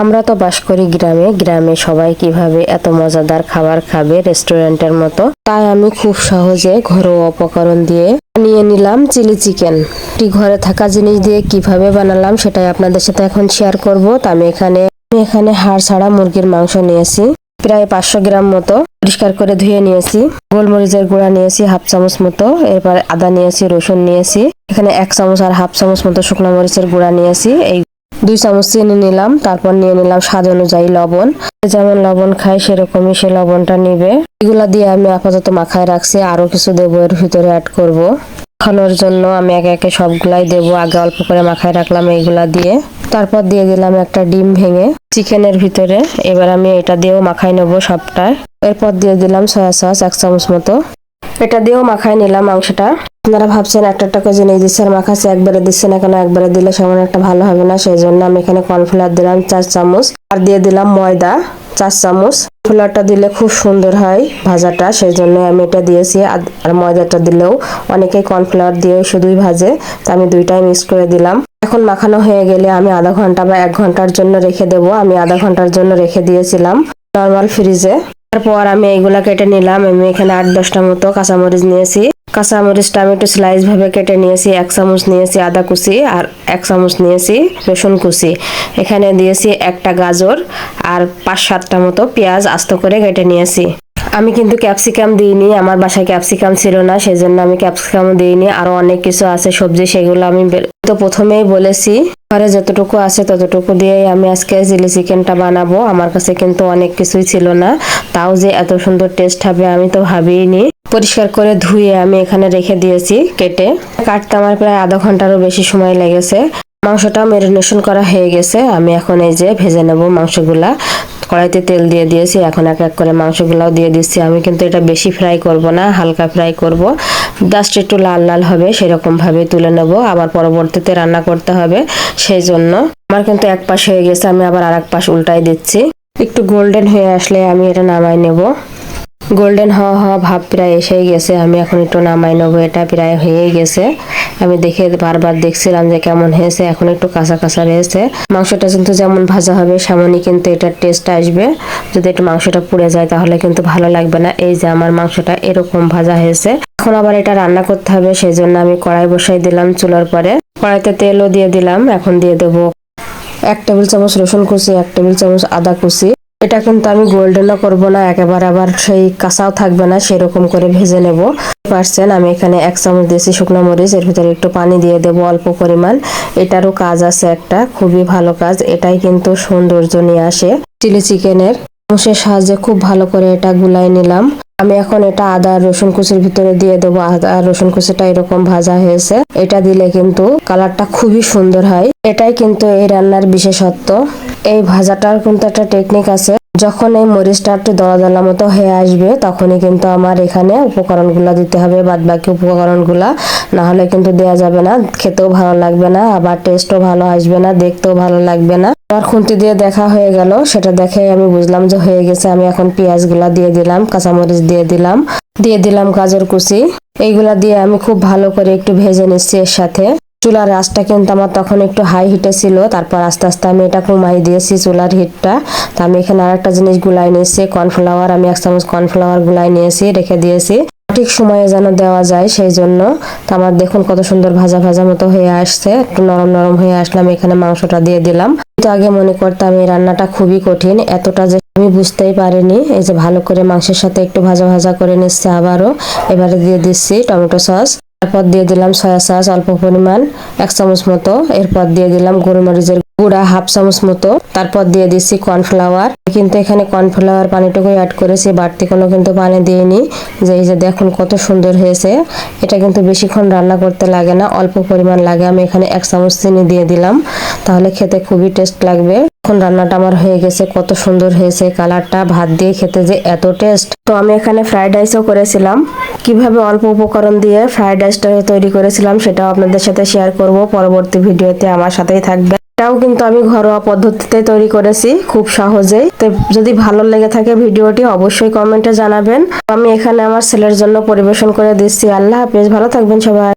আমরা তো বাস করি গ্রামে গ্রামে সবাই কীভাবে এত মজাদার খাবার খাবে রেস্টুরেন্টের মতো? তাই আমি খুব সহজে ঘরোয়া উপকরণ দিয়ে নিয়ে নিলাম চিলি চিকেন। একটি ঘরে থাকা জিনিস দিয়ে কীভাবে বানালাম সেটাই আপনাদের সাথে এখন শেয়ার করব। তো আমি এখানে আমি এখানে হাড় ছাড়া মুরগির মাংস নিয়েছি। প্রায় পাঁচশো গ্রাম মতো পরিষ্কার করে ধুয়ে নিয়েছি। গোলমরিচের গুঁড়া নিয়েছি হাফ চামচ মতো। এরপর আদা নিয়েছি, রসুন নিয়েছি। এখানে এক চামচ আর হাফ চামচ মতো শুকনো মরিচের গুঁড়া নিয়েছি। এই দুই চামচ চিনি নিলাম, তারপর নিয়ে নিলাম স্বাদ অনুযায়ী লবণ। যেমন লবণ খাই সেরকমই সে লবণটা নিবে। এগুলা দিয়ে আমি আপাতত মাখায় রাখছি, আরও কিছু দেবো এর ভিতরে অ্যাড করব। মাখানোর জন্য আমি একে একে সবগুলাই দেবো, আগে অল্প করে মাখায় রাখলাম এইগুলা দিয়ে। তারপর দিয়ে দিলাম একটা ডিম ভেঙে চিকেনের ভিতরে। এবার আমি এটা দিয়েও মাখাই নেব সবটায় এরপর দিয়ে দিলাম সয়া সস এক চামচ মতো। এটা দিয়েও মাখায় নিলাম মাংসটা। আপনারা ভাবছেন একটা করে জিনিস দিচ্ছে আর মাখাচ্ছে একবারে দিচ্ছে না কেন, একবারে দিলে সেমন একটা ভালো হবে না সেই জন্য আমি এখানে কর্নফ্লাওয়ার দিলাম চার চামচ, আর দিয়ে দিলাম ময়দা, চার চামচ। কর্নফ্লাওয়ারটা দিলে খুব সুন্দর হয় ভাজাটা সেই জন্য আমি এটা দিয়েছি, আর ময়দাটা দিলেও অনেকেই কর্নফ্লাওয়ার দিয়ে শুধুই ভাজে, তা আমি দুইটাই মিক্স করে দিলাম। এখন মাখানো হয়ে গেলে আমি আধা ঘণ্টা বা এক ঘণ্টার জন্য রেখে দেব, আমি আধা ঘণ্টার জন্য রেখে দিয়েছিলাম নর্মাল ফ্রিজে। তারপর আমি এইগুলা কেটে নিলাম, আমি এখানে আট দশটা মতো কাঁচামরিচ নিয়েছি। কাঁচামরিচটা আমি একটু স্লাইস ভাবে কেটে নিয়েছি, এক চামচ নিয়েছি আদা কুচি আর এক চামচ নিয়েছি রসুন কুচি। এখানে দিয়েছি একটা গাজর আর পাঁচ সাতটা মতো পেঁয়াজ আস্ত করে কেটে নিয়েছি। আমি কিন্তু ক্যাপসিকাম দিইনি, আমার বাসায় ক্যাপসিকাম ছিল না সেই জন্য আমি ক্যাপসিকাম দিইনি। আরও অনেক কিছু আছে, সবজি সেগুলো আমি তো প্রথমেই বলেছি, ঘরে যতটুকু আছে ততটুকু দিয়েই আমি আজকে চিলি চিকেনটা বানাবো। আমার কাছে কিন্তু অনেক কিছুই ছিল না, তাও যে এত সুন্দর টেস্ট হবে আমি তো ভাবিনি পরিষ্কার করে ধুয়ে আমি এখানে রেখে দিয়েছি কেটে। কাটতে আমার প্রায় আধা ঘন্টারও বেশি সময় লেগেছে। মাংসটা মেরিনেশন করা হয়ে গেছে। আমি এখন এই যে ভেজে নেব মাংসগুলা। কড়াইতে তেল দিয়ে দিয়েছি। এখন এক এক করে মাংসগুলাও দিয়ে দিচ্ছি। আমি কিন্তু এটা বেশি ফ্রাই করব না, হালকা ফ্রাই করব। জাস্ট একটু লাল লাল হবে সেরকম ভাবে তুলে নেব। আবার পরবর্তীতে রান্না করতে হবে সেই জন্য আমার কিন্তু এক পাশ হয়ে গেছে, আমি আবার আর এক পাশ উল্টাই দিচ্ছি। একটু গোল্ডেন হয়ে আসলে আমি এটা নামাই নেব। গোল্ডেন হওয়া হওয়া ভাব প্রায় এসেই গেছে। আমি এখন একটু নামাই নেব, এটা প্রায় হয়েই গেছে। আমি দেখে বারবার দেখছিলাম যে কেমন হয়েছে, এখন একটু কাঁচা কাঁচা রয়েছে। মাংসটা কিন্তু যেমন ভাজা হবে, সেমনই কিন্তু এটার টেস্ট আসবে। যদি একটু মাংসটা পুড়ে যায়, তাহলে কিন্তু ভালো লাগবে না। এই যে আমার মাংসটা এরকম ভাজা হয়েছে। এখন আবার এটা রান্না করতে হবে, সেই জন্য আমি কড়াই বসাই দিলাম চুলার পরে। কড়াইতে তেলও দিয়ে দিলাম, এখন দিয়ে দেবো এক টেবিল চামচ রসুন কুচি, এক টেবিল চামচ আদা কুচি। এটা কিন্তু আমি গোল্ডেনও করব না, একেবারে আবার সেই কাঁচাও থাকবে না, সেরকম করে ভেজে নেব। পারছেন, আমি এখানে এক চামচ দিয়েছি শুকনো মরিচ, এর ভিতরে একটু পানি দিয়ে দেব অল্প পরিমাণ। এটারও কাজ আছে একটা, খুবই ভালো কাজ, এটাই কিন্তু সৌন্দর্য নিয়ে আসে চিলি চিকেনের। মাংসের সাহায্যে খুব ভালো করে এটা গুলাই নিলাম। আমি এখন এটা আদা রসুন কুচির ভিতরে দিয়ে দেবো, আদা রসুন কুচিটা এরকম ভাজা হয়েছে। এটা দিলে কিন্তু কালারটা খুবই সুন্দর হয়। এটাই কিন্তু এই রান্নার বিশেষত্ব। এই ভাজাটার কিন্তু একটা টেকনিক আছে। যখন এই মরিচটা একটু দলা দলা মতো হয়ে আসবে, তখনই কিন্তু আমার এখানে উপকরণগুলো দিতে হবে বাদ বাকি উপকরণগুলা। না হলে কিন্তু দেওয়া যাবে না, খেতেও ভালো লাগবে না, আবার টেস্টও ভালো আসবে না, দেখতেও ভালো লাগবে না। আমার খুন্তি দিয়ে দেখা হয়ে গেল, সেটা দেখে আমি বুঝলাম যে হয়ে গেছে, আমি এখন পেঁয়াজগুলা দিয়ে দিলাম, কাঁচামরিচ দিয়ে দিলাম দিয়ে দিলাম গাজর কুচি। এইগুলা দিয়ে আমি খুব ভালো করে একটু ভেজে নিচ্ছি এর সাথে। চুলার আঁচটা কিন্তু আমার তখন একটু হাই হিটে ছিল, তারপর আস্তে আস্তে আমি এটা কমাই দিয়েছি চুলার হিটটা তা আমি এখানে আরেকটা জিনিস গুলাই নিয়েছি কর্নফ্লাওয়ার আমি এক চামচ কর্নফ্লাওয়ার গুলাই নিয়েছি, রেখে দিয়েছি। সঠিক সময়ে যেন দেওয়া যায় সেই জন্য। তো আমার দেখুন কত সুন্দর ভাজা ভাজা মতো হয়ে আসছে, একটু নরম নরম হয়ে আসলাম এখানে মাংসটা দিয়ে দিলাম। কিন্তু আগে মনে করতাম এই রান্নাটা খুবই কঠিন, এতটা যে আমি বুঝতেই পারিনি। এই যে ভালো করে মাংসের সাথে একটু ভাজা ভাজা করে নিচ্ছে আবারও, এবারে দিয়ে দিচ্ছি টমেটো সস। তারপর দিয়ে দিলাম সয়া সস অল্প পরিমাণ, এক চামচ মতো। এরপর দিয়ে দিলাম গোলমরিচের গুঁড়া, হাফ চামচ মতো। তারপর দিয়ে দিচ্ছি কর্নফ্লাওয়ার। কিন্তু এখানে কর্নফ্লাওয়ার পানিটুকু অ্যাড করেছি, বাড়তি কোনো কিন্তু পানি দিইনি। যে এই যে দেখুন কত সুন্দর হয়েছে। এটা কিন্তু বেশিক্ষণ রান্না করতে লাগে না, অল্প পরিমাণ লাগে। আমি এখানে এক চামচ চিনি দিয়ে দিলাম। তাহলে খেতে খুবই টেস্ট লাগবে। এখন রান্নাটা আমার হয়ে গেছে, কত সুন্দর হয়েছে। কালারটা ভাত দিয়ে খেতে যে এত টেস্ট তো আমি এখানে ফ্রাইড রাইসও করেছিলাম। কীভাবে অল্প উপকরণ দিয়ে ফ্রাইড রাইসটা তৈরি করেছিলাম সেটাও আপনাদের সাথে শেয়ার করব। পরবর্তী ভিডিওতে আমার সাথেই থাকবে এটাও কিন্তু আমি ঘরোয়া পদ্ধতিতে তৈরি করেছি, খুব সহজেই। তো যদি ভালো লেগে থাকে ভিডিওটি, অবশ্যই কমেন্টে জানাবেন। আমি এখানে আমার ছেলের জন্য পরিবেশন করে দিচ্ছি। আল্লাহ হাফেজ, ভালো থাকবেন সবাই।